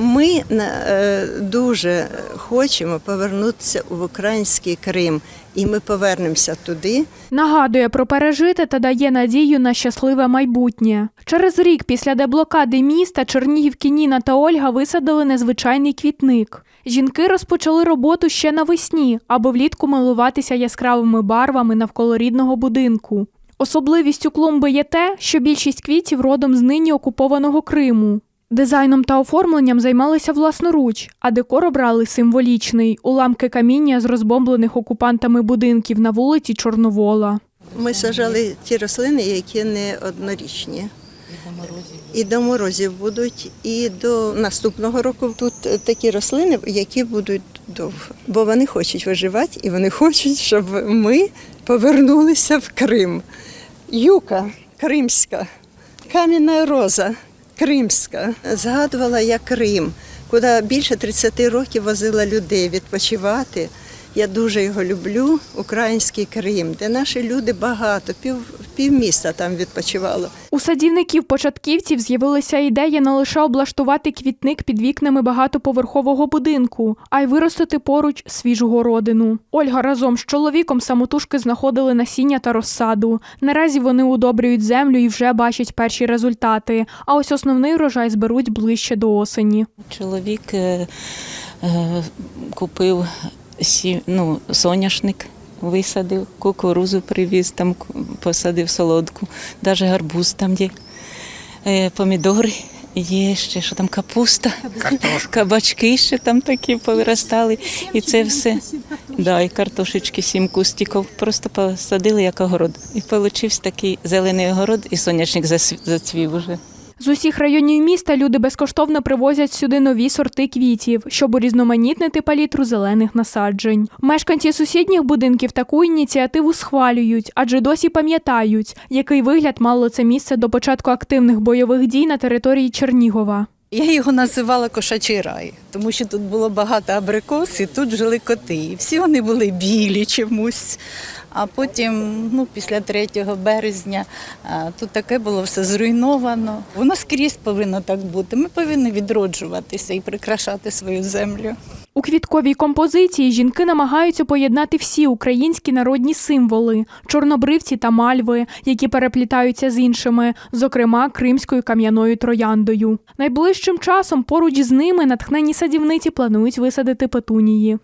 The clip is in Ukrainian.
Ми е, дуже хочемо повернутися в український Крим, і ми повернемося туди. Нагадує про пережите та дає надію на щасливе майбутнє. Через рік після деблокади міста Чернігівки Ніна та Ольга висадили незвичайний квітник. Жінки розпочали роботу ще навесні, аби влітку милуватися яскравими барвами навколо рідного будинку. Особливістю клумби є те, що більшість квітів родом з нині окупованого Криму. Дизайном та оформленням займалися власноруч, а декор обрали символічний уламки каміння з розбомблених окупантами будинків на вулиці Чорновола. Ми сажали ті рослини, які не однорічні. І до морозів будуть, і до наступного року тут такі рослини, які будуть довго. Бо вони хочуть виживати і вони хочуть, щоб ми повернулися в Крим. Юка кримська, кам'яна роза кримська. Згадувала я Крим, куди більше 30 років возила людей відпочивати. Я дуже його люблю, український Крим, де наші люди багато, пів, півміста там відпочивало. У садівників-початківців з'явилася ідея не лише облаштувати квітник під вікнами багатоповерхового будинку, а й виростити поруч свіжу городину. Ольга разом з чоловіком самотужки знаходили насіння та розсаду. Наразі вони удобрюють землю і вже бачать перші результати. А ось основний врожай зберуть ближче до осені. Чоловік е, е, купив сі, ну, соняшник, висадив, кукурузу привіз, там посадив солодку, навіть гарбуз там є, е, помідори. Є ще що там капуста, кабачки ще там такі повиростали. І це все. Да, і картошечки, сім кустиків. Просто посадили як огород. І вийшов такий зелений огород, і соняшник зацвів уже. З усіх районів міста люди безкоштовно привозять сюди нові сорти квітів, щоб урізноманітнити палітру зелених насаджень. Мешканці сусідніх будинків таку ініціативу схвалюють, адже досі пам'ятають, який вигляд мало це місце до початку активних бойових дій на території Чернігова. Я його називала кошачий рай, тому що тут було багато абрикос, і тут жили коти. І всі вони були білі чомусь. А потім, ну, після 3 березня, тут таке було все зруйновано. Воно скрізь повинно так бути. Ми повинні відроджуватися і прикрашати свою землю. У квітковій композиції жінки намагаються поєднати всі українські народні символи чорнобривці та мальви, які переплітаються з іншими, зокрема кримською кам'яною трояндою. Найближчим часом поруч з ними натхнені садівниці планують висадити петунії.